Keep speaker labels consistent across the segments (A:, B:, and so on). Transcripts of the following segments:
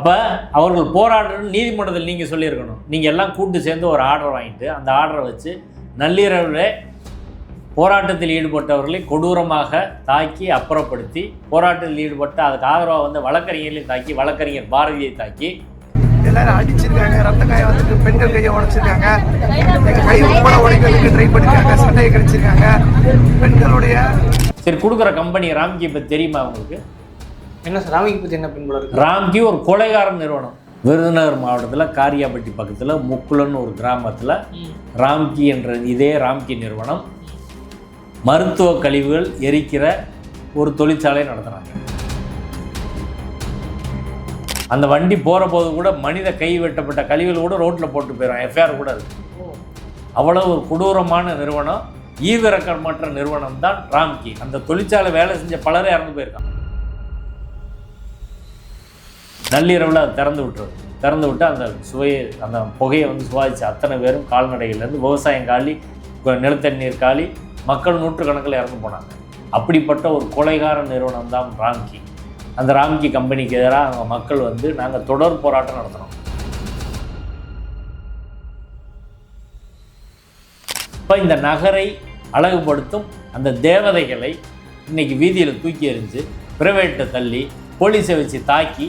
A: அப்போ அவர்கள் போராடுறன்னு நீதிமன்றத்தில் நீங்கள் சொல்லியிருக்கணும். நீங்கள் எல்லாம் கூட்டு சேர்ந்து ஒரு ஆர்டர் வாங்கிட்டு அந்த ஆர்டரை வச்சு நள்ளிரவில் போராட்டத்தில் ஈடுபட்டவர்களை கொடூரமாக தாக்கி அப்புறப்படுத்தி போராட்டத்தில் ஈடுபட்ட அதுக்கு ஆதரவாக வந்து வழக்கறிஞர்களையும் தாக்கி வழக்கறிஞர் பாரதியை தாக்கி.
B: எல்லாரும் அடிச்சிருக்காங்க ரத்த காயம் வந்துட்டு பெண்கள் கையை உடைச்சிருக்காங்க. கை உட்பட உடைக்கிறதுக்கு ட்ரை பண்ணிருக்காங்க சண்டையை கழிச்சிருக்காங்க பெண்களுடைய
A: சரி கொடுக்குற கம்பெனி ராம்கி இப்போ தெரியுமா உங்களுக்கு?
C: என்ன சார் ராமிக்கு பற்றி என்ன பின்புல
A: ராம்கி ஒரு கொலைகாரன் நிறுவனம். விருதுநகர் மாவட்டத்தில் காரியாபட்டி பக்கத்தில் முக்குலன்னு ஒரு கிராமத்தில் ராம்கி என்ற இதே ராம்கி நிறுவனம் மருத்துவ கழிவுகள் எரிக்கிற ஒரு தொழிற்சாலை நடத்துகிறாங்க அந்த வண்டி போகிற போது கூட மனித கை வெட்டப்பட்ட கழிவுகள் கூட ரோட்டில் போட்டு போயிடும் எஃப்ஐஆர் கூட இருக்கு அவ்வளோ ஒரு கொடூரமான நிறுவனம் ஈவிரக்கமற்ற நிறுவனம் தான் ராம்கி. அந்த தொழிற்சாலை வேலை செஞ்ச பலரே இறந்து போயிருக்காங்க. நள்ளிரவில் அதை திறந்து விட்டுறது திறந்து விட்டு அந்த சுவையை அந்த புகையை வந்து சுவாதிச்சு அத்தனை பேரும் கால்நடைகள்லேருந்து விவசாயம் காலி நிலத்தண்ணீர் காலி மக்கள் நூற்றுக்கணக்கில் இறந்து போனாங்க. அப்படிப்பட்ட ஒரு கொலைகார நிறுவனம் தான் ராம்கி. அந்த ராம்கி கம்பெனிக்கு எதிராக அவங்க மக்கள் வந்து நாங்கள் தொடர் போராட்டம் நடத்தினோம். இப்போ இந்த நகரை அழகுபடுத்தும் அந்த தேவதைகளை இன்னைக்கு வீதியில் தூக்கி எறிஞ்சு பிரைவேட்டை தள்ளி போலீஸை வச்சு தாக்கி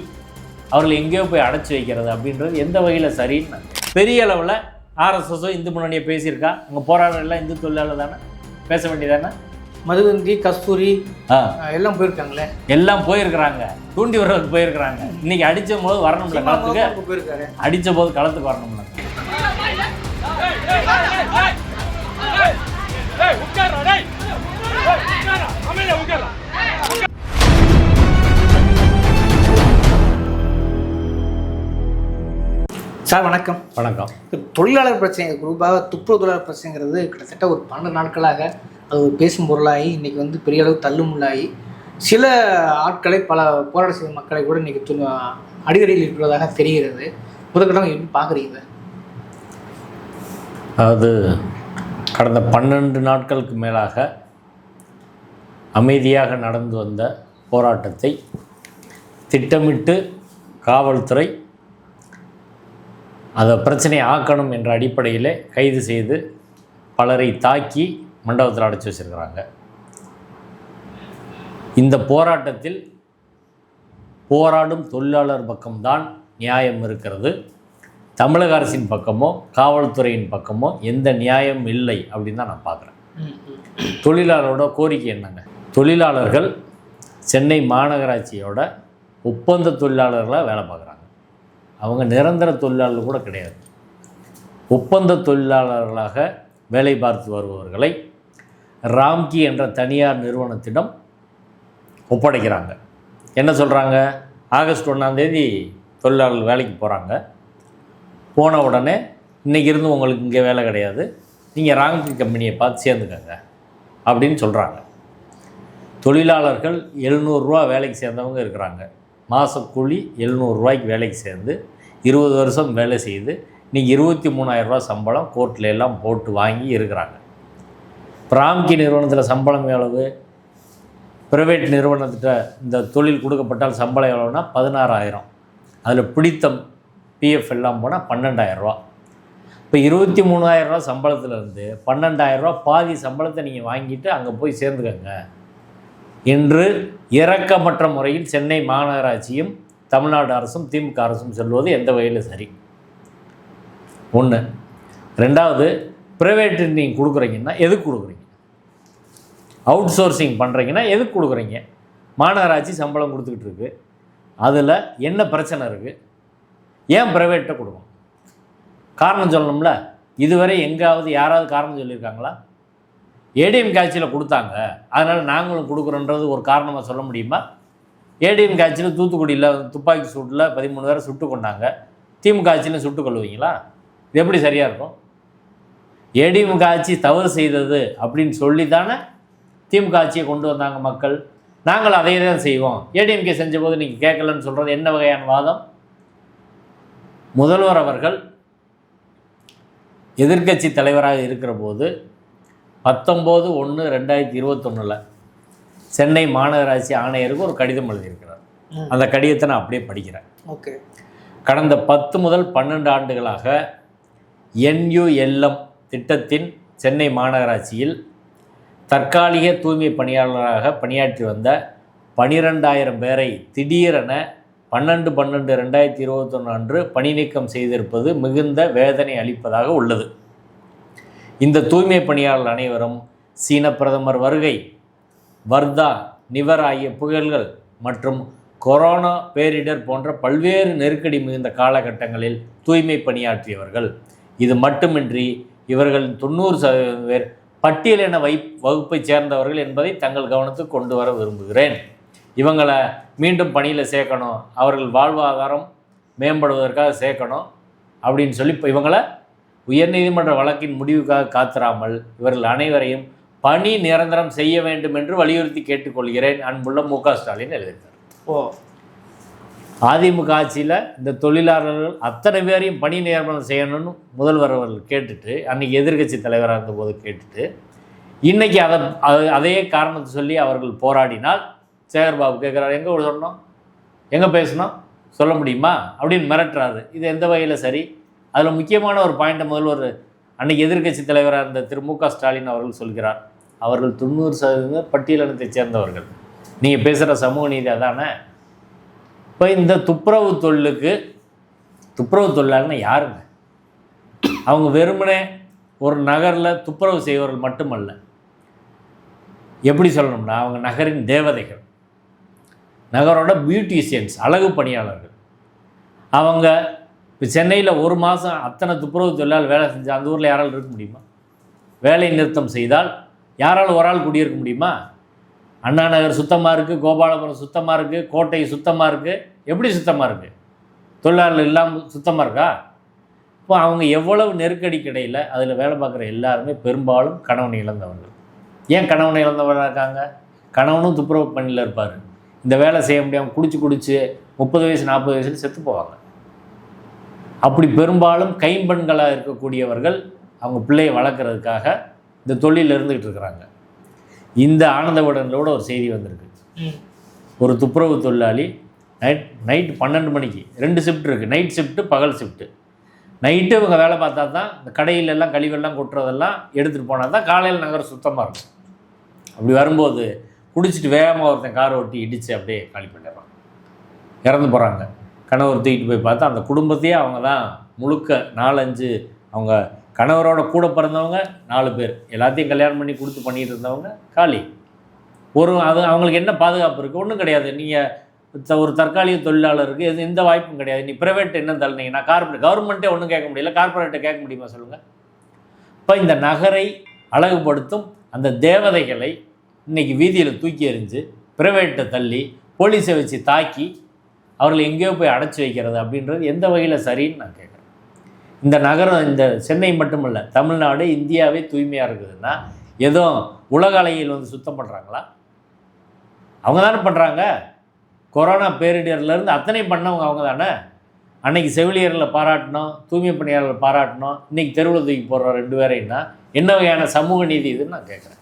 A: அவர்களை எங்கேயோ போய் அடைச்சி வைக்கிறது அப்படின்றது எந்த வகையில் சரின்னு. பெரிய அளவில் ஆர்எஸ்எஸோ இந்து முன்னணியை பேசியிருக்கா அங்கே போராட்டம் எல்லாம் இந்து தொழிலாளர் தானே பேச வேண்டியதானே
C: மதுவந்தி கஸ்தூரி எல்லாம் போயிருக்காங்களே
A: எல்லாம் போயிருக்கிறாங்க தூண்டி வர்றதுக்கு போயிருக்கிறாங்க இன்னைக்கு அடிச்ச போது வரணும்ல களத்துக்கு
C: போயிருக்காரு
A: அடிச்ச போது களத்துக்கு வரணும்ல
C: சார் வணக்கம்.
A: வணக்கம்.
C: தொழிலாளர் பிரச்சனை குறிப்பாக துப்புரவு தொழிலாளர் பிரச்சனைங்கிறது கிட்டத்தட்ட ஒரு பன்னெண்டு நாட்களாக அது ஒரு பேசும் பொருளாகி இன்னைக்கு வந்து பெரிய அளவு தள்ளுமுள்ளாகி சில ஆட்களை பல போராட்ட செய்த மக்களை கூட இன்னைக்கு து- அடிதடியில் இருக்கிறதாக தெரிகிறது. முதற்கட்டம் எப்படி பார்க்குறீங்க?
A: அதாவது கடந்த பன்னெண்டு நாட்களுக்கு மேலாக அமைதியாக நடந்து வந்த போராட்டத்தை திட்டமிட்டு காவல்துறை அதை பிரச்சனையை ஆக்கணும் என்ற அடிப்படையில் கைது செய்து பலரை தாக்கி மண்டபத்தில் அடைச்சி வச்சிருக்கிறாங்க. இந்த போராட்டத்தில் போராடும் தொழிலாளர் பக்கம்தான் நியாயம் இருக்கிறது. தமிழக அரசின் பக்கமோ காவல்துறையின் பக்கமோ எந்த நியாயம் இல்லை அப்படின்னு தான் நான் பார்க்குறேன். தொழிலாளரோட கோரிக்கை என்னங்க? தொழிலாளர்கள் சென்னை மாநகராட்சியோட ஒப்பந்த தொழிலாளர்களாக வேலை பார்க்குறாங்க. அவங்க நிரந்தர தொழிலாளர் கூட கிடையாது. ஒப்பந்த தொழிலாளர்களாக வேலை பார்த்து வருபவர்களை ராம்கி என்ற தனியார் நிறுவனத்திடம் ஒப்படைக்கிறாங்க. என்ன சொல்கிறாங்க ஆகஸ்ட் ஒன்றாந்தேதி தொழிலாளர்கள் வேலைக்கு போகிறாங்க போன உடனே இன்றைக்கி இருந்து உங்களுக்கு இங்கே வேலை கிடையாது. நீங்கள் ராம்கி கம்பெனியை பார்த்து சேர்ந்துக்கங்க அப்படின்னு சொல்கிறாங்க தொழிலாளர்கள் எழுநூறுரூவா வேலைக்கு சேர்ந்தவங்க இருக்கிறாங்க. மாதக்கூலி எழுநூறுரூவாய்க்கு வேலைக்கு சேர்ந்து இருபது வருஷம் வேலை செய்து இன்றைக்கி இருபத்தி மூணாயிரரூவா சம்பளம் கோர்ட்டில் எல்லாம் போட்டு வாங்கி இருக்கிறாங்க. பிராம்கி நிறுவனத்தில் சம்பளம் எவ்வளவு? ப்ரைவேட் நிறுவனத்திட்ட இந்த தொழில் கொடுக்கப்பட்டால் சம்பளம் எவ்வளோன்னா பதினாறாயிரம். அதில் பிடித்தம் பிஎஃப் எல்லாம் போனால் பன்னெண்டாயிரரூவா இப்போ இருபத்தி மூணாயிரரூவா சம்பளத்துலேருந்து பன்னெண்டாயிரரூவா பாதி சம்பளத்தை நீங்கள் வாங்கிட்டு அங்கே போய் சேர்ந்துக்கங்க. இன்று இரக்கமற்ற முறையில் சென்னை மாநகராட்சியும் தமிழ்நாடு அரசும் திமுக அரசும் செல்வது எந்த வகையில் சரி? ஒன்று ரெண்டாவது ப்ரைவேட்டு நீங்கள் கொடுக்குறீங்கன்னா எதுக்கு கொடுக்குறீங்க? அவுட் சோர்சிங் பண்ணுறீங்கன்னா எதுக்கு கொடுக்குறீங்க? மாநகராட்சி சம்பளம் கொடுத்துக்கிட்டு இருக்கு. அதில் என்ன பிரச்சனை இருக்குது ஏன் ப்ரைவேட்டை கொடுக்கும் காரணம் சொல்லணும்ல? இதுவரை எங்காவது யாராவது காரணம் சொல்லியிருக்காங்களா? ஏடிஎம் காட்சியில் கொடுத்தாங்க. அதனால் நாங்களும் கொடுக்குறோன்றது ஒரு காரணமாக சொல்ல முடியுமா? ஏடிஎம் காட்சியில் தூத்துக்குடியில் துப்பாக்கி சூட்டில் பதிமூணு பேரை சுட்டு கொண்டாங்க. திமுக ஆட்சியிலும் சுட்டு கொள்வீங்களா இது எப்படி சரியாக இருக்கும்? ஏடிஎம் ஆட்சி தவறு செய்தது அப்படின்னு சொல்லி தானே திமுக ஆட்சியை கொண்டு வந்தாங்க மக்கள். நாங்கள் அதே தான் செய்வோம். ஏடிஎம்கே செஞ்ச போது நீங்கள் கேட்கலன்னு சொல்கிறது என்ன வகையான வாதம்? முதல்வர் அவர்கள் எதிர்க்கட்சி தலைவராக இருக்கிற போது பத்தொம்போது ஒன்று ரெண்டாயிரத்தி இருபத்தொன்னில் சென்னை மாநகராட்சி ஆணையருக்கு ஒரு கடிதம் எழுதியிருக்கிறார். அந்த கடிதத்தை நான் அப்படியே படிக்கிறேன்.
C: ஓகே.
A: கடந்த பத்து முதல் பன்னெண்டு ஆண்டுகளாக என்யூஎல்எம் திட்டத்தின் சென்னை மாநகராட்சியில் தற்காலிக தூய்மை பணியாளராக பணியாற்றி வந்த பனிரெண்டாயிரம் பேரை திடீரென பன்னெண்டு பன்னெண்டு ரெண்டாயிரத்தி இருபத்தொன்று அன்று பணி நீக்கம் செய்திருப்பது மிகுந்த வேதனை அளிப்பதாக உள்ளது. இந்த தூய்மை பணியாளர் அனைவரும் சீன பிரதமர் வருகை வர்தா நிவர் ஆகிய புயல்கள் மற்றும் கொரோனா பேரிடர் போன்ற பல்வேறு நெருக்கடி மிகுந்த காலகட்டங்களில் தூய்மை பணியாற்றியவர்கள். இது மட்டுமின்றி இவர்களின் தொண்ணூறு சதவீதம் பேர் பட்டியலின வை வகுப்பைச் சேர்ந்தவர்கள் என்பதை தங்கள் கவனத்துக்கு கொண்டு வர விரும்புகிறேன். இவங்களை மீண்டும் பணியில் சேர்க்கணும் அவர்கள் வாழ்வாதாரம் மேம்படுவதற்காக சேர்க்கணும் அப்படின்னு சொல்லி இப்போ இவங்களை உயர்நீதிமன்ற வழக்கின் முடிவுக்காக காத்திராமல் இவர்கள் அனைவரையும் பணி நிரந்தரம் செய்ய வேண்டும் என்று வலியுறுத்தி கேட்டுக்கொள்கிறேன் அன்புள்ள மு க ஸ்டாலின் எழுதியிருக்கார்.
C: ஓ.
A: அதிமுக ஆட்சியில் இந்த தொழிலாளர்கள் அத்தனை பேரையும் பணி நியமனம் செய்யணும்னு முதல்வர் அவர்கள் கேட்டுட்டு அன்னைக்கு எதிர்க்கட்சி தலைவராக இருந்தபோது கேட்டுட்டு இன்னைக்கு அதை அது- அதே காரணத்தை சொல்லி அவர்கள் போராடினால் சேகர்பாபு கேட்குறாரு எங்கே சொன்னோம்? எங்கே பேசணும் சொல்ல முடியுமா? அப்படின்னு மிரட்டுறாரு. இது எந்த வகையில் சரி? அதில் முக்கியமான ஒரு பாயிண்ட்டை முதல்வர் அன்னைக்கு எதிர்க்கட்சி தலைவராக இருந்த திரு மு க ஸ்டாலின் அவர்கள் சொல்கிறார். அவர்கள் தொண்ணூறு சதவீத பட்டியலினத்தை சேர்ந்தவர்கள். நீங்கள் பேசுகிற சமூக நீதி அதானே? இப்போ இந்த துப்புரவு தொழிலுக்கு துப்புரவு தொழிலாளர்னா யாருங்க? அவங்க வெறுமனே ஒரு நகரில் துப்புரவு செய்வர்கள் மட்டுமல்ல. எப்படி சொல்லணும்னா அவங்க நகரின் தேவதைகள். நகரோட பியூட்டிஷியன்ஸ் அழகு பணியாளர்கள். அவங்க இப்போ சென்னையில் ஒரு மாதம் அத்தனை துப்புரவு தொழிலாளர் வேலை செஞ்சால் அந்த ஊரில் யாரால் இருக்க முடியுமா? வேலை நிறுத்தம் செய்தால் யாரால் ஒரு ஆள் குடியிருக்க முடியுமா? அண்ணா நகர் சுத்தமாக இருக்குது கோபாலபுரம் சுத்தமாக இருக்குது கோட்டை சுத்தமாக இருக்குது எப்படி சுத்தமாக இருக்குது தொழிலாளர் இல்லாமல் சுத்தமாக இருக்கா? இப்போ அவங்க எவ்வளவு நெருக்கடி கிடையில் அதில் வேலை பார்க்குற எல்லாருமே பெரும்பாலும் கணவன் இழந்தவர்கள். ஏன் கணவன் இழந்தவராக இருக்காங்க? கணவனும் துப்புரவு பணியில் இருப்பார். இந்த வேலை செய்ய முடியாமல் குடிச்சு குடிச்சு முப்பது வயசு நாற்பது வயசுல செத்து போவாங்க. அப்படி பெரும்பாலும் கைம்பெண்களாக இருக்கக்கூடியவர்கள் அவங்க பிள்ளையை வளர்க்குறதுக்காக இந்த தொழிலில் இருந்துகிட்டு இருக்கிறாங்க. இந்த ஆனந்த விடனிலோட ஒரு செய்தி வந்திருக்கு. ஒரு துப்புரவு தொழிலாளி நைட் நைட் பன்னெண்டு மணிக்கு ரெண்டு ஷிஃப்ட் இருக்குது நைட் ஷிஃப்ட்டு பகல் ஷிஃப்ட்டு நைட்டு இவங்க வேலை பார்த்தா தான் இந்த கடையில எல்லாம் கழிவெல்லாம் கொட்டுறதெல்லாம் எடுத்துகிட்டு போனால் தான் காலையில் நகரம் சுத்தமாக இருக்கும். அப்படி வரும்போது குடிச்சிட்டு வேகமாக ஒருத்தன் காரை ஓட்டி இடித்து அப்படியே காலி பண்ணிடுறான். இறந்து போகிறாங்க கணவர் தூக்கிட்டு போய் பார்த்தா அந்த குடும்பத்தையே அவங்க தான் முழுக்க நாலஞ்சு அவங்க கணவரோட கூட பிறந்தவங்க நாலு பேர். எல்லாத்தையும் கல்யாணம் பண்ணி கொடுத்து பண்ணிட்டு இருந்தவங்க காலி ஒரு அது அவங்களுக்கு என்ன பாதுகாப்பு இருக்குது ஒன்றும் கிடையாது. நீங்கள் ஒரு தற்காலிக தொழிலாளருக்கு எது எந்த வாய்ப்பும் கிடையாது. நீ ப்ரைவேட் என்ன தள்ளினீங்கன்னா கார்பரேட் கவர்மெண்ட்டே ஒன்றும் கேட்க முடியல. கார்பரேட்டை கேட்க முடியுமா சொல்லுங்கள் இப்போ இந்த நகரை அழகுபடுத்தும் அந்த தேவதைகளை இன்னைக்கு வீதியில் தூக்கி எறிஞ்சு ப்ரைவேட்டை தள்ளி போலீஸை வச்சு தாக்கி அவர்களை எங்கேயோ போய் அடைச்சி வைக்கிறது அப்படின்றது எந்த வகையில் சரின்னு நான் கேட்குறேன். இந்த நகரம் இந்த சென்னை மட்டுமல்ல தமிழ்நாடு இந்தியாவே தூய்மையாக இருக்குதுன்னா ஏதோ உலக அலையில் வந்து சுத்தம் பண்ணுறாங்களா அவங்க தானே பண்ணுறாங்க கொரோனா பேரிடர்லேருந்து அத்தனை பண்ணவங்க அவங்க தானே. அன்னைக்கு செவிலியரில் பாராட்டணும் தூய்மை பணியாளர்கள் பாராட்டணும் இன்றைக்கி தெருவில் தூக்கி போடுற ரெண்டு பேரைன்னா என்ன வகையான சமூக நீதி இதுன்னு நான் கேட்குறேன்.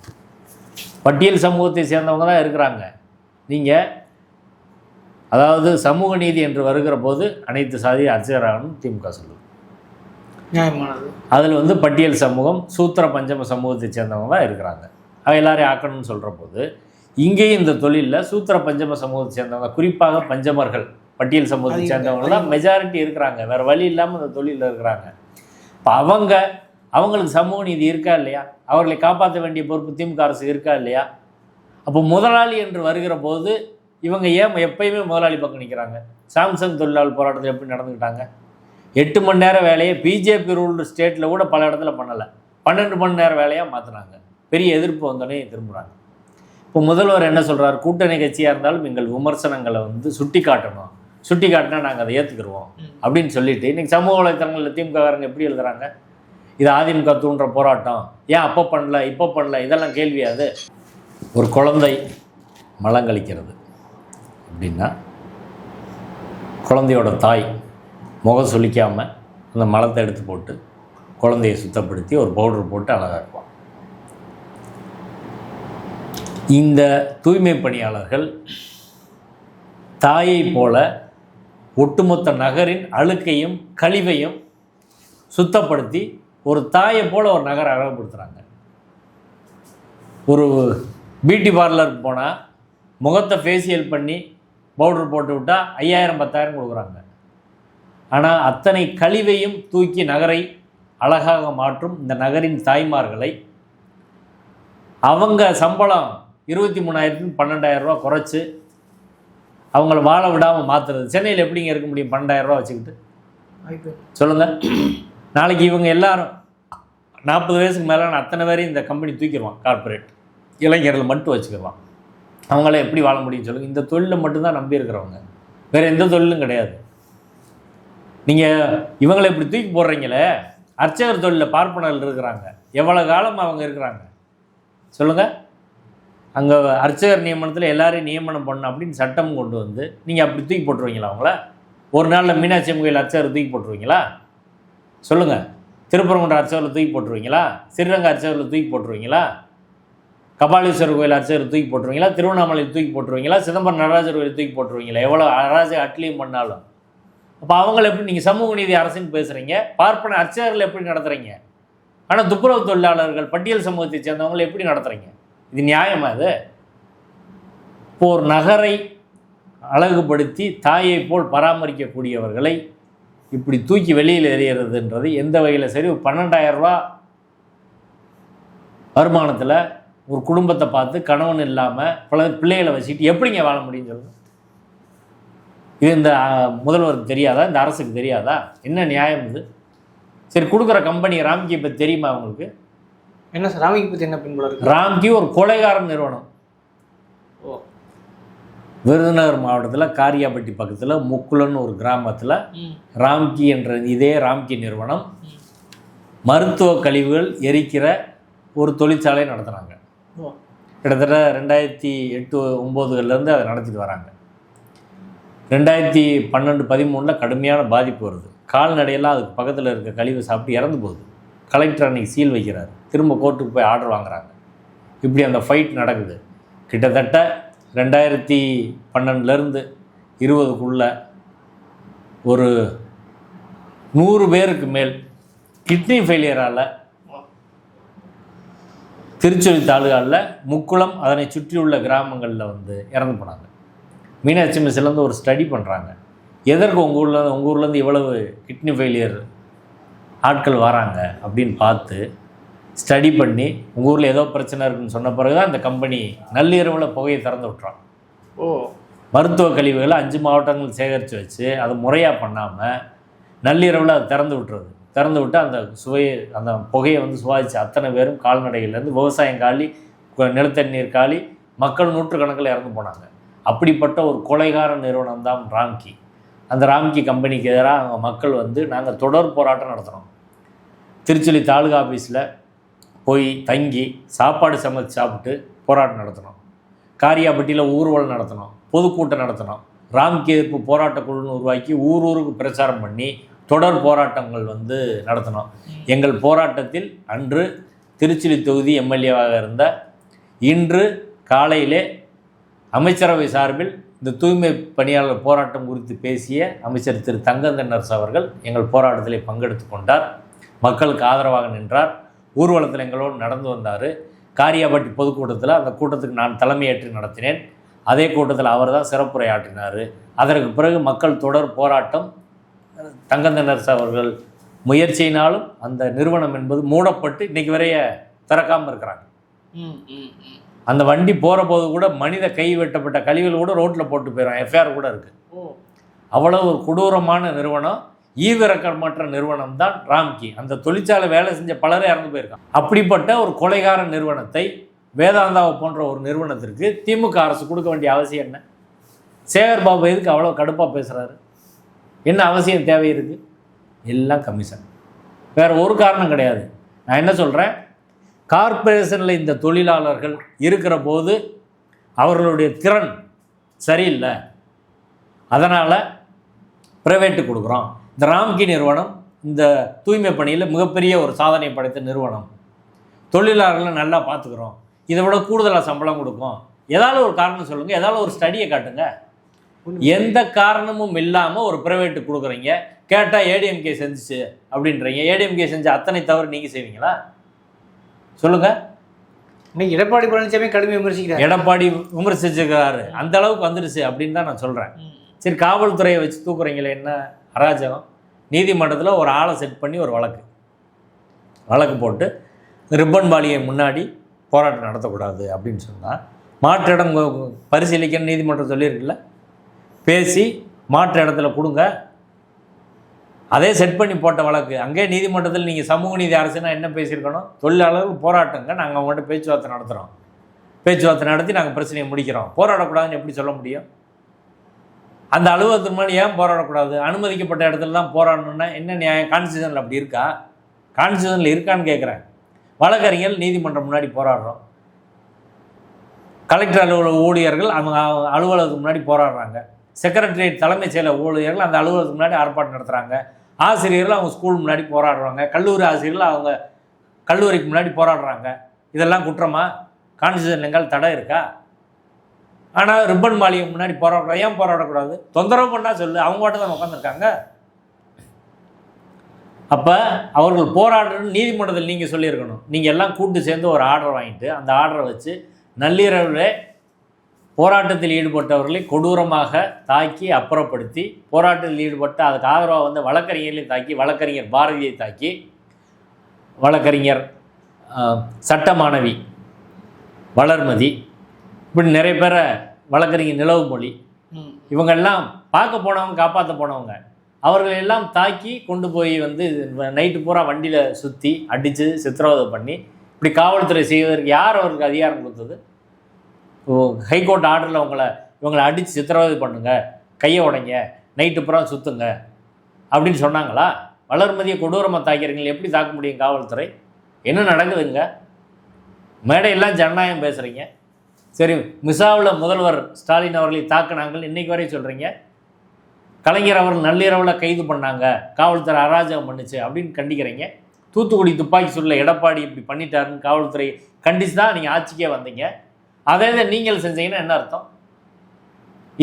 A: பட்டியல் சமூகத்தை சேர்ந்தவங்க தான் இருக்கிறாங்க. நீங்கள் அதாவது சமூக நீதி என்று வருகிற போது அனைத்து சாதி அர்ச்சகராகணும் திமுக சொல்லுது.
C: நியாயமானது.
A: அதில் வந்து பட்டியல் சமூகம் சூத்திர பஞ்சம சமூகத்தை சேர்ந்தவங்க தான் இருக்கிறாங்க. அவ எல்லாரையும் ஆக்கணும்னு சொல்கிற போது இங்கேயும் இந்த தொழிலில் சூத்திர பஞ்சம சமூகத்தை சேர்ந்தவங்க குறிப்பாக பஞ்சமர்கள் பட்டியல் சமூகத்தை சேர்ந்தவங்க தான் மெஜாரிட்டி இருக்கிறாங்க. வேறு வழி இல்லாமல் இந்த தொழிலில் இருக்கிறாங்க. இப்போ அவங்க அவங்களுக்கு சமூக நீதி இருக்கா இல்லையா? அவர்களை காப்பாற்ற வேண்டிய பொறுப்பு திமுக அரசு இருக்கா இல்லையா? அப்போ முதலாளி என்று வருகிற போது இவங்க ஏன் எப்பயுமே முதலாளி பக்கம் நிற்கிறாங்க சாம்சங் தொழிலாளர் போராட்டத்தில் எப்படி நடந்துக்கிட்டாங்க? எட்டு மணி நேரம் வேலையை பிஜேபி ரூல்டு ஸ்டேட்டில் கூட பல இடத்துல பண்ணலை. பன்னெண்டு மணி நேரம் வேலையாக மாற்றினாங்க பெரிய எதிர்ப்பு வந்தோடனே திரும்புகிறாங்க இப்போ முதல்வர் என்ன சொல்கிறார் கூட்டணி கட்சியாக இருந்தாலும் எங்கள் விமர்சனங்களை வந்து சுட்டி காட்டணும் சுட்டி காட்டினா நாங்கள் அதை ஏற்றுக்குருவோம் அப்படின்னு சொல்லிட்டு இன்றைக்கி சமூக வலைத்தளங்களில் திமுககாரங்க எப்படி எழுதுறாங்க? இது அதிமுக தூண்டுற போராட்டம். ஏன் அப்போ பண்ணல இப்போ பண்ணல? இதெல்லாம் கேள்வியாது ஒரு குழந்தை மலங்களிக்கிறது அப்படின்னா குழந்தையோட தாய் முகம் சுளிக்காமல் அந்த மலத்தை எடுத்து போட்டு குழந்தையை சுத்தப்படுத்தி ஒரு பவுடர் போட்டு அழகாக்குவான். இந்த தூய்மை பணியாளர்கள் தாயை போல ஒட்டுமொத்த நகரின் அழுக்கையும் கழிவையும் சுத்தப்படுத்தி ஒரு தாயை போல் ஒரு நகரை அழகுபடுத்துகிறாங்க ஒரு பியூட்டி பார்லருக்கு போனால் முகத்தை ஃபேஷியல் பண்ணி பவுடர் போட்டு விட்டால் ஐயாயிரம் பத்தாயிரம் கொடுக்குறாங்க. ஆனால் அத்தனை கழிவையும் தூக்கி நகரை அழகாக மாற்றும் இந்த நகரின் தாய்மார்களை அவங்க சம்பளம் இருபத்தி மூணாயிரத்துக்கு பன்னெண்டாயிரம் ரூபா குறைச்சி அவங்கள வாழ விடாமல் மாற்றுறது சென்னையில் எப்படிங்க இருக்க முடியும்? பன்னெண்டாயிரம் ரூபா வச்சுக்கிட்டு. சொல்லுங்கள் நாளைக்கு இவங்க எல்லாரும் நாற்பது வயசுக்கு மேலே அத்தனை பேரையும் இந்த கம்பெனி தூக்கிடுவான் கார்ப்பரேட் இளைஞர்கள் மட்டும் வச்சுக்கிடுவான். அவங்கள எப்படி வாழ முடியும் சொல்லுங்கள் இந்த தொழிலை மட்டும்தான் நம்பி இருக்கிறவங்க வேறு எந்த தொழிலும் கிடையாது. நீங்கள் இவங்களை இப்படி தூக்கி போடுறீங்களே? அர்ச்சகர் தொழிலில் பார்ப்பனர்கள் இருக்கிறாங்க. எவ்வளோ காலம் அவங்க இருக்கிறாங்க? சொல்லுங்கள் அங்கே அர்ச்சகர் நியமனத்தில் எல்லாரையும் நியமனம் பண்ணணும் அப்படின்னு சட்டம் கொண்டு வந்து நீங்கள் அப்படி தூக்கி போட்டுருவீங்களா அவங்கள? ஒரு நாளில் மீனாட்சி அம்மன் கோயில் அர்ச்சகர் தூக்கி போட்டுருவீங்களா? சொல்லுங்கள் திருப்பரங்குன்ற அர்ச்சகரில் தூக்கி போட்டுருவீங்களா? ஸ்ரீரங்க அர்ச்சகரில் தூக்கி போட்டுருவீங்களா? கபாலீஸ்வரர் கோயில் அர்ச்சகர் தூக்கி போட்டுருவீங்களா? திருவண்ணாமலை தூக்கி போட்டுருவீங்களா? சிதம்பரம் நடராஜர் கோயில் தூக்கி போட்டுருவீங்களா? எவ்வளோ அராஜ அட்லியும் பண்ணாலும். அப்போ அவங்கள எப்படி நீங்கள் சமூக நீதி அரசுன்னு பேசுகிறீங்க பார்ப்பன அர்ச்சகர்கள் எப்படி நடத்துகிறீங்க ஆனால் துப்புரவு தொழிலாளர்கள் பட்டியல் சமூகத்தை சேர்ந்தவங்களை எப்படி நடத்துகிறீங்க இது நியாயமா இது இப்போ ஒரு நகரை அழகுபடுத்தி தாயை போல் பராமரிக்கக்கூடியவர்களை இப்படி தூக்கி வெளியில் எறிகிறதுன்றது எந்த வகையில் சரி? ஒரு பன்னெண்டாயிரம் ரூபா வருமானத்தில் ஒரு குடும்பத்தை பார்த்து கணவன் இல்லாமல் பல பிள்ளைகளை வச்சுக்கிட்டு எப்படிங்க வாழ முடியும் சொல்லுங்க. இது இந்த முதல்வருக்கு தெரியாதா? இந்த அரசுக்கு தெரியாதா? என்ன நியாயம் இது? சரி கொடுக்குற கம்பெனி ராம்கி இப்போ தெரியுமா அவங்களுக்கு
C: என்ன சார் ராமிக்கு பற்றி என்ன பின்புல
A: ராம்கி ஒரு கொலைகாரன் நிறுவனம்.
C: ஓ.
A: விருதுநகர் மாவட்டத்தில் காரியாபட்டி பக்கத்தில் முக்குலன்னு ஒரு கிராமத்தில் ராம்கி என்ற இதே ராம்கி நிறுவனம் மருத்துவ கழிவுகள் எரிக்கிற ஒரு தொழிற்சாலை நடத்துனாங்க
C: ஓ
A: கிட்டத்தட்ட ரெண்டாயிரத்தி எட்டு ஒம்போதுகள்லேருந்து அதை நடத்திட்டு வராங்க. ரெண்டாயிரத்தி பன்னெண்டு பதிமூணில் கடுமையான பாதிப்பு வருது. கால்நடையெல்லாம் அதுக்கு பக்கத்தில் இருக்க கழிவை சாப்பிட்டு இறந்து போகுது. கலெக்டர் அன்னைக்கு சீல் வைக்கிறார். திரும்ப கோர்ட்டுக்கு போய் ஆர்டர் வாங்குறாங்க. இப்படி அந்த ஃபைட் நடக்குது. கிட்டத்தட்ட ரெண்டாயிரத்தி பன்னெண்டுலேருந்து இருபதுக்குள்ளே ஒரு நூறு பேருக்கு மேல் கிட்னி ஃபெயிலியரால் திருச்சொலி தாலுகாவில் முக்குளம் அதனை சுற்றியுள்ள கிராமங்களில் வந்து இறந்து போனாங்க. மீனாட்சி மிஸ்லேருந்து ஒரு ஸ்டடி பண்ணுறாங்க எதற்கு உங்கள் ஊரில் உங்கள் ஊர்லேருந்து இவ்வளவு கிட்னி ஃபெயிலியர் ஆட்கள் வராங்க அப்படின்னு பார்த்து ஸ்டடி பண்ணி உங்கள் ஊரில் ஏதோ பிரச்சனை இருக்குன்னு சொன்ன பிறகு தான் இந்த கம்பெனி நள்ளிரவில் புகையை திறந்து விட்றான்
C: ஓ.
A: மருத்துவ கழிவுகளை அஞ்சு மாவட்டங்கள் சேகரித்து வச்சு அதை முறையாக பண்ணாமல் நள்ளிரவில் அதை திறந்து விட்டுறது திறந்து விட்டு அந்த சுவையை அந்த புகையை வந்து சுவாதிச்சு அத்தனை பேரும் கால்நடைகள்லேருந்து விவசாயம் காலி நிலத்தண்ணீர் காலி மக்கள் நூற்றுக்கணக்கில் இறந்து போனாங்க. அப்படிப்பட்ட ஒரு கொலைகார நிறுவனம் தான் ராம்கி. அந்த ராம்கி கம்பெனிக்கு எதிராக அவங்க மக்கள் வந்து நாங்கள் தொடர் போராட்டம் நடத்துகிறோம் திருச்செலி தாலுகா ஆஃபீஸில் போய் தங்கி சாப்பாடு சமைச்சு சாப்பிட்டு போராட்டம் நடத்தினோம். காரியாபட்டியில் ஊர்வலம் நடத்தினோம். பொதுக்கூட்டம் நடத்தினோம். ராம்கி எதிர்ப்பு போராட்ட குழுன்னு உருவாக்கி ஊர் ஊருக்கு பிரச்சாரம் பண்ணி தொடர் போராட்டங்கள் வந்து நடத்தினோம் எங்கள் போராட்டத்தில் அன்று திருச்சிலி தொகுதி எம்எல்ஏவாக இருந்த இன்று காலையிலே அமைச்சரவை சார்பில் இந்த தூய்மை பணியாளர் போராட்டம் குறித்து பேசிய அமைச்சர் திரு தங்கந்தன்னரசு அவர்கள் எங்கள் போராட்டத்திலே பங்கெடுத்து கொண்டார். மக்களுக்கு ஆதரவாக நின்றார். ஊர்வலத்தில் எங்களோடு நடந்து வந்தார். காரியாபட்டி பொதுக்கூட்டத்தில் அந்த கூட்டத்துக்கு நான் தலைமையேற்று நடத்தினேன். அதே கூட்டத்தில் அவர் தான் சிறப்புரையாற்றினார். அதற்கு பிறகு மக்கள் தொடர் போராட்டம் தங்கந்தனரசு அவர்கள் முயற்சியினாலும் அந்த நிறுவனம் என்பது மூடப்பட்டு இன்னைக்கு வரைய திறக்காமல் இருக்கிறாங்க. அந்த வண்டி போகிற போது கூட மனித கை வெட்டப்பட்ட கழிவுகள் கூட ரோட்டில் போட்டு போயிடும் எஃப்ஐஆர் கூட இருக்குது அவ்வளோ ஒரு கொடூரமான நிறுவனம் ஈவிரக்கமற்ற நிறுவனம் தான் ராம்கி. அந்த தொழிற்சாலை வேலை செஞ்ச பலரே இறந்து போயிருக்காங்க. அப்படிப்பட்ட ஒரு கொலைகார நிறுவனத்தை வேதாந்தாவை போன்ற ஒரு நிறுவனத்திற்கு திமுக அரசு கொடுக்க வேண்டிய அவசியம் என்ன? சேகர் பாபு எதுக்கு அவ்வளோ கடுப்பாக பேசுகிறாரு என்ன அவசியம் தேவை இருக்குது எல்லாம் கமிஷன் வேறு ஒரு காரணம் கிடையாது. நான் என்ன சொல்கிறேன் கார்ப்பரேஷனில் இந்த தொழிலாளர்கள் இருக்கிற போது அவர்களுடைய திறன் சரியில்லை. அதனால் ப்ரைவேட்டு கொடுக்குறோம். இந்த ராம்கி நிறுவனம் இந்த தூய்மை பணியில் மிகப்பெரிய ஒரு சாதனை படைத்த நிறுவனம். தொழிலாளர்களை நல்லா பார்த்துக்குறோம். இதை விட கூடுதலாக சம்பளம் கொடுக்கும். ஏதாவது ஒரு காரணம் சொல்லுங்கள் ஏதாவது ஒரு ஸ்டடியை காட்டுங்க. எந்த காரணமும் இல்லாமல் ஒரு பிரைவேட்டு கொடுக்குறீங்க. கேட்டால் ஏடிஎம்கே செஞ்சுச்சு அப்படின்றீங்க. ஏடிஎம்கே செஞ்ச அத்தனை தவறு நீங்கள் செய்வீங்களா? சொல்லுங்கள்
C: இன்னைக்கு எடப்பாடி பழனிசாமி கடுமையாக விமர்சிக்கிறார்.
A: எடப்பாடி விமர்சிச்சிருக்கிறாரு. அந்த அளவுக்கு வந்துடுச்சு அப்படின்னு தான் நான் சொல்கிறேன் சரி காவல்துறையை வச்சு தூக்குறீங்களே என்ன அராஜகம்? நீதிமன்றத்தில் ஒரு ஆளை செட் பண்ணி ஒரு வழக்கு. வழக்கு போட்டு ரிப்பன் பாலியை முன்னாடி போராட்டம் நடத்தக்கூடாது அப்படின்னு சொன்னால் மாற்று இடம் கொ- பரிசீலிக்க நீதிமன்றம் சொல்லியிருக்குல்ல? பேசி மாற்று இடத்துல கொடுங்க. அதே செட் பண்ணி போட்ட வழக்கு. அங்கே நீதிமன்றத்தில் நீங்கள் சமூக நீதி அரசுனா என்ன பேசியிருக்கணும்? தொழிலாளர்கள் போராட்டங்க. நாங்கள் அவங்கள்ட்ட பேச்சுவார்த்தை நடத்துகிறோம் பேச்சுவார்த்தை நடத்தி நாங்கள் பிரச்சனையை முடிக்கிறோம். போராடக்கூடாதுன்னு எப்படி சொல்ல முடியும்? அந்த அலுவலகத்துக்கு முன்னாடி ஏன் போராடக்கூடாது? அனுமதிக்கப்பட்ட இடத்துல தான் போராடணும்னா என்ன நியாயம்? கான்ஸ்டியூஷனில் அப்படி இருக்கா? கான்ஸ்டியூஷனில் இருக்கான்னு கேட்குறேன் வழக்கறிஞர் நீதிமன்றம் முன்னாடி போராடுறோம். கலெக்டர் அலுவலக ஊழியர்கள் அவங்க அலுவலகத்துக்கு முன்னாடி போராடுறாங்க. செக்ரட்டரியேட் தலைமைச் செயல ஊழியர்கள் அந்த அலுவலகத்துக்கு முன்னாடி ஆர்ப்பாட்டம் நடத்துகிறாங்க ஆசிரியர்கள் அவங்க ஸ்கூல் முன்னாடி போராடுறாங்க. கல்லூரி ஆசிரியர்கள் அவங்க கல்லூரிக்கு முன்னாடி போராடுறாங்க. இதெல்லாம் குற்றமா? கான்ஸ்டியூஷன் எங்கால் தடை இருக்கா? ஆனால் ரிப்பன் மாளிகை முன்னாடி போராடுறோம். ஏன் போராடக்கூடாது? தொந்தரவு பண்ணால் சொல்லு. அவங்க மட்டும் தான் உட்காந்துருக்காங்க அப்போ அவர்கள் போராடுறன்னு நீதிமன்றத்தில் நீங்கள் சொல்லியிருக்கணும். நீங்கள் எல்லாம் கூட்டு சேர்ந்து ஒரு ஆர்டர் வாங்கிட்டு அந்த ஆர்டரை வச்சு நள்ளிரவில் போராட்டத்தில் ஈடுபட்டவர்களை கொடூரமாக தாக்கி அப்புறப்படுத்தி போராட்டத்தில் ஈடுபட்ட அதுக்கு ஆதரவாக வந்து வழக்கறிஞர்களையும் தாக்கி வழக்கறிஞர் பாரதியை தாக்கி வழக்கறிஞர் சட்ட மாணவி வளர்மதி இப்படி நிறைய பேரை வழக்கறிஞர் நிலவுமொழி.
C: ம்.
A: இவங்கெல்லாம் பார்க்க போனவங்க காப்பாற்ற போனவங்க. அவர்கள் எல்லாம் தாக்கி கொண்டு போய் வந்து நைட்டு பூரா வண்டியில் சுற்றி அடித்து சித்திரவதை பண்ணி இப்படி காவல்துறை செய்வதற்கு யார் அவருக்கு அதிகாரம் கொடுத்தது? ஹைகோர்ட் ஆர்டரில் உங்களை இவங்களை அடித்து சித்திரவதை பண்ணுங்க. கையை உடைங்க. நைட்டு புறம் சுற்றுங்க அப்படின்னு சொன்னாங்களா? வளர்மதியை கொடூரமாக தாக்கிறீங்களா எப்படி தாக்க முடியும் காவல்துறை? என்ன நடக்குதுங்க? மேடையெல்லாம் ஜனநாயகம் பேசுகிறீங்க சரி மிசாவில் முதல்வர் ஸ்டாலின் அவர்களை தாக்குனாங்கன்னு இன்றைக்கு வரை சொல்கிறீங்க கலைஞர் அவர்கள் நள்ளிரவில் கைது பண்ணாங்க. காவல்துறை அராஜகம் பண்ணுச்சு அப்படின்னு கண்டிக்கிறீங்க. தூத்துக்குடி துப்பாக்கி சுடல எடப்பாடி இப்படி பண்ணிட்டாருன்னு காவல்துறை கண்டிச்சு தான் நீங்கள் ஆட்சிக்கே வந்தீங்க. அதே இதை நீங்கள் செஞ்சீங்கன்னா என்ன அர்த்தம்?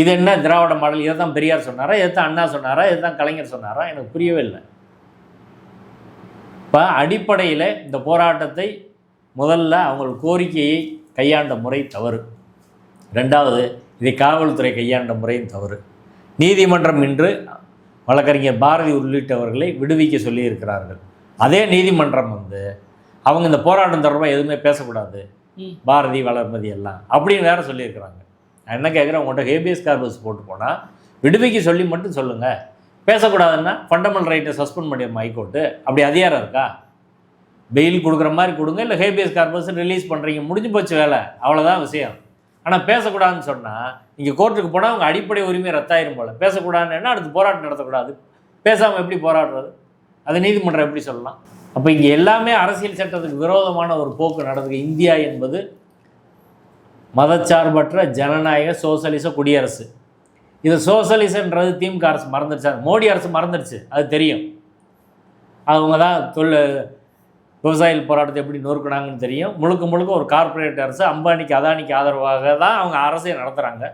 A: இது என்ன திராவிட மாடல்? இதை தான் பெரியார் சொன்னாரா? இதை தான் அண்ணா சொன்னாரா? இதை தான் கலைஞர் சொன்னாரா? எனக்கு புரியவே இல்லை. இப்போ அடிப்படையில் இந்த போராட்டத்தை முதல்ல அவங்க கோரிக்கையை கையாண்ட முறை தவறு. ரெண்டாவது இதை காவல்துறை கையாண்ட முறையும் தவறு. நீதிமன்றம் இன்று வழக்கறிஞர் பாரதி உள்ளிட்டவர்களை விடுவிக்க சொல்லியிருக்கிறார்கள். அதே நீதிமன்றம் வந்து அவங்க இந்த போராட்டம் தொடர்பாக எதுவுமே பேசக்கூடாது. பாரதி வளர்மதி எல்லாம் அப்படின்னு வேற சொல்லியிருக்கிறாங்க. நான் என்ன கேட்குறேன் உங்கள்கிட்ட ஹேபியஸ் கார்பஸ் போட்டு போனால் விடுவிக்க சொல்லி மட்டும் சொல்லுங்கள் பேசக்கூடாதுன்னா ஃபண்டமெண்டல் ரைட்டை சஸ்பெண்ட் பண்ணிடுமா ஹைகோர்ட்டு. அப்படி அதிகாரம் இருக்கா? பெயில் கொடுக்குற மாதிரி கொடுங்க இல்லை ஹேபியஸ் கார்பஸ் ரிலீஸ் பண்ணுறீங்க முடிஞ்சு போச்சு வேலை. அவ்வளோதான் விஷயம். ஆனால் பேசக்கூடாதுன்னு சொன்னால் இங்கே கோர்ட்டுக்கு போனால் அவங்க அடிப்படை உரிமை ரத்தாயிரும் போல். பேசக்கூடாதுன்னா அடுத்து போராட்டம் நடத்தக்கூடாது. பேசாமல் எப்படி போராடுறது? அது நீதிமன்றம் எப்படி சொல்லலாம்? அப்போ இங்கே எல்லாமே அரசியல் சட்டத்துக்கு விரோதமான ஒரு போக்கு நடக்குது இந்தியா என்பது மதச்சார்பற்ற ஜனநாயக சோசலிச குடியரசு. இது சோசலிசன்றது திமுக அரசு மறந்துடுச்சு மோடி அரசு மறந்துடுச்சு அது தெரியும். அவங்க தான் தொழில் விவசாயிகள் போராட்டத்தை எப்படி நொறுக்குனாங்கன்னு தெரியும். முழுக்க முழுக்க ஒரு கார்ப்பரேட் அரசு அம்பானிக்கு அதானிக்கு ஆதரவாக தான் அவங்க அரசை நடத்துகிறாங்க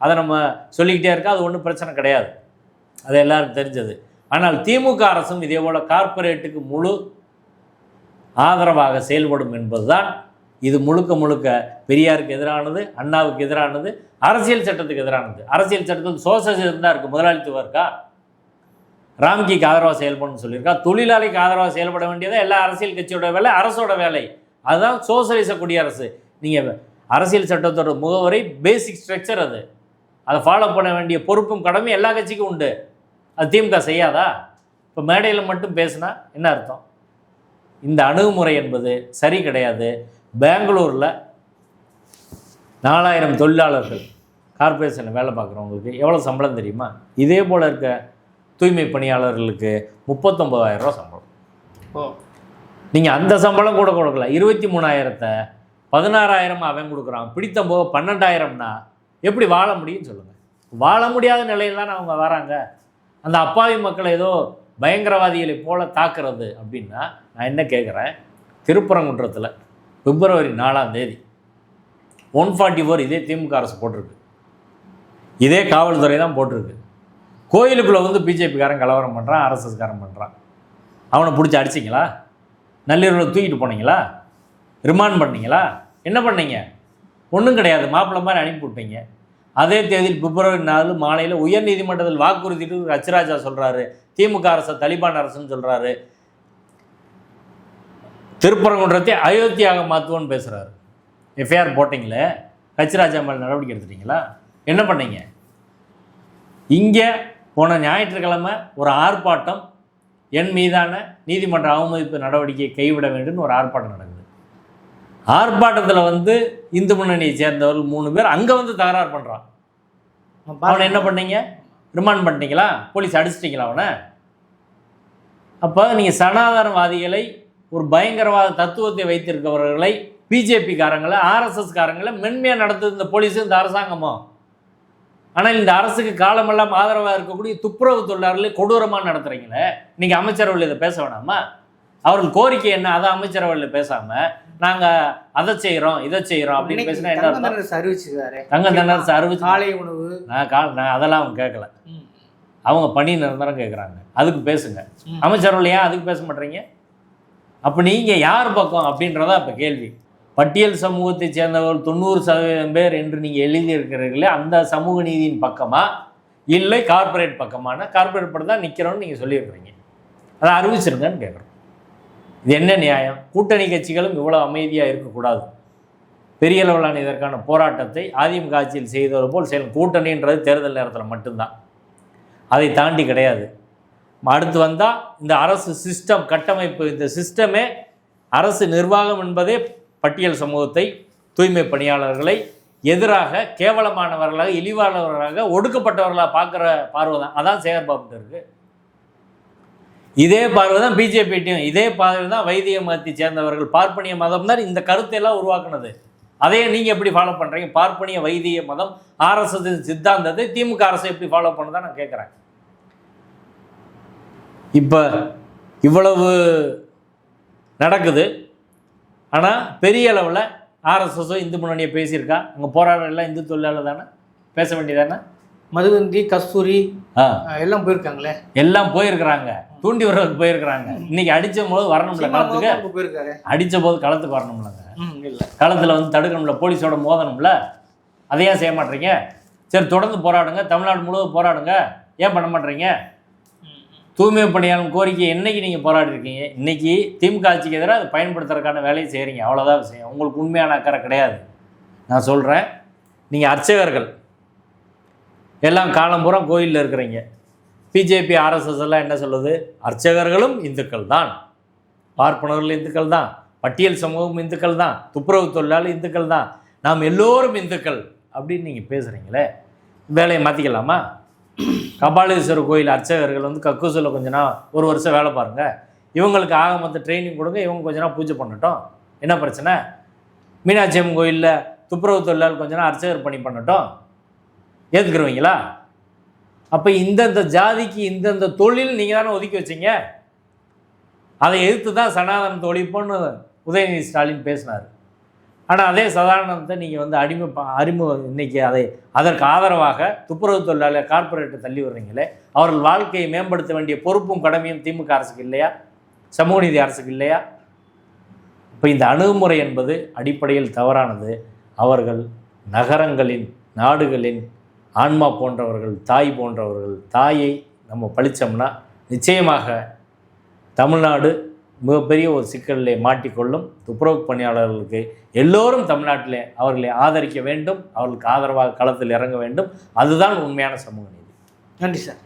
A: அதை நம்ம சொல்லிக்கிட்டே இருக்கோம் அது ஒன்றும் பிரச்சனை கிடையாது. அது எல்லாருக்கும் தெரிஞ்சது. ஆனால் திமுக அரசும் இதே போல் கார்ப்பரேட்டுக்கு முழு ஆதரவாக செயல்படும் என்பதுதான் இது முழுக்க முழுக்க பெரியாருக்கு எதிரானது அண்ணாவுக்கு எதிரானது அரசியல் சட்டத்துக்கு எதிரானது. அரசியல் சட்டத்தில் சோசலிசம் தான் இருக்குது முதலாளித்துவம் இருக்கா? ராம்கிக்கு ஆதரவாக செயல்படணும்னு சொல்லியிருக்கா. தொழிலாளிக்கு ஆதரவாக செயல்பட வேண்டியது எல்லா அரசியல் கட்சியோட வேலை அரசோட வேலை. அதுதான் சோசலிச குடியரசு. நீங்கள் அரசியல் சட்டத்தோட முகவரை பேசிக் ஸ்ட்ரக்சர் அது. அதை ஃபாலோ பண்ண வேண்டிய பொறுப்பும் கடமையும் எல்லா கட்சிக்கும் உண்டு. அது திமுக செய்யாதா? இப்போ மேடையில் மட்டும் பேசுனா என்ன அர்த்தம்? இந்த அணுகுமுறை என்பது சரி கிடையாது. பெங்களூரில் நாலாயிரம் தொழிலாளர்கள் கார்ப்பரேஷனில் வேலை பார்க்குறவங்களுக்கு எவ்வளோ சம்பளம் தெரியுமா? இதே போல் இருக்க தூய்மை பணியாளர்களுக்கு முப்பத்தொம்பதாயிரம் ரூபா சம்பளம்.
C: ஓ.
A: நீங்கள் அந்த சம்பளம் கூட கொடுக்கல. இருபத்தி மூணாயிரத்தை பதினாறாயிரம் அவன் கொடுக்குறான். பிடித்த போக பன்னெண்டாயிரம்னா எப்படி வாழ முடியும்னு சொல்லுங்கள் வாழ முடியாத நிலையில் தானே அவங்க வராங்க. அந்த அப்பாவி மக்களை ஏதோ பயங்கரவாதிகளை போல தாக்குறது அப்படின்னா நான் என்ன கேட்குறேன் திருப்பரங்குன்றத்தில் பிப்ரவரி நாலாம் தேதி ஒன் ஃபார்ட்டி ஃபோர் இதே திமுக அரசு போட்டிருக்கு. இதே காவல்துறை தான் போட்டிருக்கு. கோயிலுக்குள்ளே வந்து பிஜேபிக்காரன் கலவரம் பண்ணுறான் ஆர்எஸ்எஸ்காரன் பண்ணுறான் அவனை பிடிச்சி அடிச்சிங்களா? நள்ளிரவில் தூக்கிட்டு போனீங்களா? ரிமாண்ட் பண்ணீங்களா என்ன பண்ணீங்க? ஒன்றும் கிடையாது. மாப்பிள்ளை மாதிரி அனுப்பி விட்டீங்க. அதே தேதியில் பிப்ரவரி நாலு மாலையில் உயர்நீதிமன்றத்தில் வாக்குறுதிட்டு ரச்சராஜா சொல்கிறாரு திமுக அரசு தலிபான் அரசுன்னு சொல்கிறாரு திருப்பரங்குன்றத்தை அயோத்தியாக மாற்றுவோன்னு பேசுகிறாரு எஃப்ஐஆர் போட்டிங்களே? ரச்சராஜா மேலே நடவடிக்கை எடுத்துட்டீங்களா? என்ன பண்ணீங்க? இங்கே போன ஞாயிற்றுக்கிழமை ஒரு ஆர்ப்பாட்டம் என் மீதான நீதிமன்ற அவமதிப்பு நடவடிக்கையை கைவிட வேண்டும் ஒரு ஆர்ப்பாட்டம் நடக்குது. ஆர்ப்பாட்டத்தில் வந்து இந்து முன்னணியை சேர்ந்தவர்கள் மூணு பேர் அங்கே வந்து தகராறு பண்ணுறான் அவனை என்ன பண்ணீங்க? ரிமாண்ட் பண்ணிட்டீங்களா? போலீஸ் அடிச்சிட்டிங்களா அவனை? அப்போ நீங்கள் சனாதனவாதிகளை ஒரு பயங்கரவாத தத்துவத்தை வைத்திருக்கிறவர்களை பிஜேபிக்காரங்களை ஆர்எஸ்எஸ்காரங்களை மென்மையாக நடத்துது இந்த போலீஸும் இந்த அரசாங்கமும் ஆனால் இந்த அரசுக்கு காலமெல்லாம் ஆதரவாக இருக்கக்கூடிய துப்புரவு தொழிலாளர்களை கொடூரமாக நடத்துகிறீங்களே நீங்கள் அமைச்சரவையில் இதை பேச வேணாமா? அவர்கள் கோரிக்கை என்ன? அதை அமைச்சரவையில் பேசாமல் நாங்கள் அதை செய்கிறோம் இதை செய்கிறோம் அப்படின்னு பேசினா என்ன
C: அறிவிச்சிருக்காரு
A: தங்க தண்டனை அறிவிச்சு
C: காலை உணவு.
A: நான் கா நான் அதெல்லாம் அவங்க கேட்கல. அவங்க பணி நிரந்தரம் கேட்குறாங்க. அதுக்கு பேசுங்க.
C: ம்.
A: அமைச்சரவையில் ஏன் அதுக்கு பேச மாட்டீங்க அப்போ நீங்கள் யார் பக்கம் அப்படின்றதா இப்போ கேள்வி. பட்டியல் சமூகத்தை சேர்ந்தவர்கள் தொண்ணூறு சதவீதம் பேர் என்று நீங்கள் எழுதியிருக்கிறீர்களே அந்த சமூக நீதியின் பக்கமா? இல்லை கார்ப்பரேட் பக்கமான? கார்ப்பரேட் படம் தான் நிற்கிறோன்னு நீங்கள் சொல்லியிருக்கிறீங்க. அதை அறிவிச்சிருங்கன்னு கேட்குறோம். இது என்ன நியாயம்? கூட்டணி கட்சிகளும் இவ்வளோ அமைதியாக இருக்கக்கூடாது. பெரிய அளவிலான இதற்கான போராட்டத்தை அதிமுக ஆட்சியில் செய்தது போல் செயல் கூட்டணின்றது தேர்தல் நேரத்தில் மட்டும்தான். அதை தாண்டி கிடையாது. அடுத்து வந்தால் இந்த அரசு சிஸ்டம் கட்டமைப்பு இந்த சிஸ்டமே அரசு நிர்வாகம் என்பதே பட்டியல் சமூகத்தை தூய்மை பணியாளர்களை எதிராக கேவலமானவர்களாக இழிவானவர்களாக ஒடுக்கப்பட்டவர்களாக பார்க்குற பார்வை தான் அதான் சேகர்பாபுட்டு இருக்குது இதே பார்வை தான் பிஜேபிட்டையும் இதே பார்வை தான் வைதிக மதத்தை சேர்ந்தவர்கள் பார்ப்பனிய மதம். தான் இந்த கருத்தை எல்லாம் உருவாக்குனது. அதையே நீங்கள் எப்படி ஃபாலோ பண்ணுறீங்க பார்ப்பனிய வைதிக மதம் ஆர்எஸ்எஸ் சித்தாந்தத்தை திமுக அரசு எப்படி ஃபாலோ பண்ணுதா நான் கேட்குறேன் இப்போ இவ்வளவு நடக்குது. ஆனால் பெரிய அளவில் ஆர்எஸ்எஸோ இந்து முன்னணியை பேசியிருக்கா? அங்கே போராட்டம் எல்லாம் இந்து தொழிலாளர் தானே? பேச வேண்டியதானே
C: மதுவந்தி கஸ்தூரி
A: ஆ.
C: எல்லாம் போயிருக்காங்களே?
A: எல்லாம் போயிருக்கிறாங்க. தூண்டி வர்றதுக்கு போயிருக்கிறாங்க இன்னைக்கு அடிச்ச போது வரணும்ல களத்துக்கு?
C: போயிருக்காரு.
A: அடிச்ச போது களத்துக்கு வரணும்லங்க. களத்தில் வந்து தடுக்கணும்ல போலீஸோட மோதணும்ல? அதை ஏன் செய்ய மாட்டீங்க? சரி தொடர்ந்து போராடுங்க. தமிழ்நாடு முழுவதும் போராடுங்க. ஏன் பண்ண மாட்டீங்க? தூய்மை பணியாளர் கோரிக்கை என்னைக்கு நீங்கள் போராடிருக்கீங்க? இன்னைக்கு திமுக ஆட்சிக்கு எதிராக அதை பயன்படுத்துறதுக்கான வேலையை செய்கிறீங்க அவ்வளோதான் விஷயம். உங்களுக்கு உண்மையான அக்கறை கிடையாது. நான் சொல்கிறேன் நீங்கள் அர்ச்சகர்கள். எல்லாம் காலம்புறம் கோயிலில் இருக்கிறீங்க. பிஜேபி ஆர்எஸ்எஸ் எல்லாம் என்ன சொல்லுது? அர்ச்சகர்களும் இந்துக்கள் தான். பார்ப்பனர்கள் இந்துக்கள் தான். பட்டியல் சமூகம் இந்துக்கள் தான். துப்புரவு தொழிலாளி இந்துக்கள் தான். நாம் எல்லோரும் இந்துக்கள் அப்படின்னு நீங்கள் பேசுகிறீங்களே வேலையை மாற்றிக்கலாமா கபாலீஸ்வரர் கோயில் அர்ச்சகர்கள் வந்து கக்கூசில் கொஞ்ச நாள் ஒரு வருஷம் வேலை பாருங்கள் இவங்களுக்கு ஆக மொத்த ட்ரைனிங் கொடுங்க இவங்க கொஞ்ச நாள் பூஜை பண்ணட்டும். என்ன பிரச்சனை? மீனாட்சி அம்மன் கோயிலில் துப்புரவு தொழிலாளி கொஞ்ச நாள் அர்ச்சகர் பணி பண்ணட்டும். ஏற்றுக்குருவீங்களா அப்போ இந்தந்த ஜாதிக்கு இந்தந்த தொழில் நீங்கள் தானே ஒதுக்கி வச்சிங்க? அதை எதிர்த்து தான் சனாதனத்தை ஒழிப்போன்னு உதயநிதி ஸ்டாலின் பேசினார். ஆனால் அதே சதானந்தத்தை நீங்கள் வந்து அடிமை ப- அறிமுகம் இன்னைக்கு அதை அதற்கு ஆதரவாக துப்புரவு தொழிலாளர் கார்ப்பரேட்டை தள்ளி வர்றீங்களே அவர்கள் வாழ்க்கையை மேம்படுத்த வேண்டிய பொறுப்பும் கடமையும் திமுக அரசுக்கு இல்லையா? சமூக நீதி அரசுக்கு இல்லையா? இப்போ இந்த அணுகுமுறை என்பது அடிப்படையில் தவறானது. அவர்கள் நகரங்களின் நாடுகளின் ஆன்மா போன்றவர்கள் தாய் போன்றவர்கள் தாயை நம்ம பழித்தோம்னா நிச்சயமாக தமிழ்நாடு மிகப்பெரிய ஒரு சிக்கலிலே மாட்டிக்கொள்ளும் துப்புரவு பணியாளர்களுக்கு எல்லோரும் தமிழ்நாட்டிலே அவர்களை ஆதரிக்க வேண்டும் அவர்களுக்கு ஆதரவாக களத்தில் இறங்க வேண்டும். அதுதான் உண்மையான சமூக நீதி.
C: நன்றி சார்.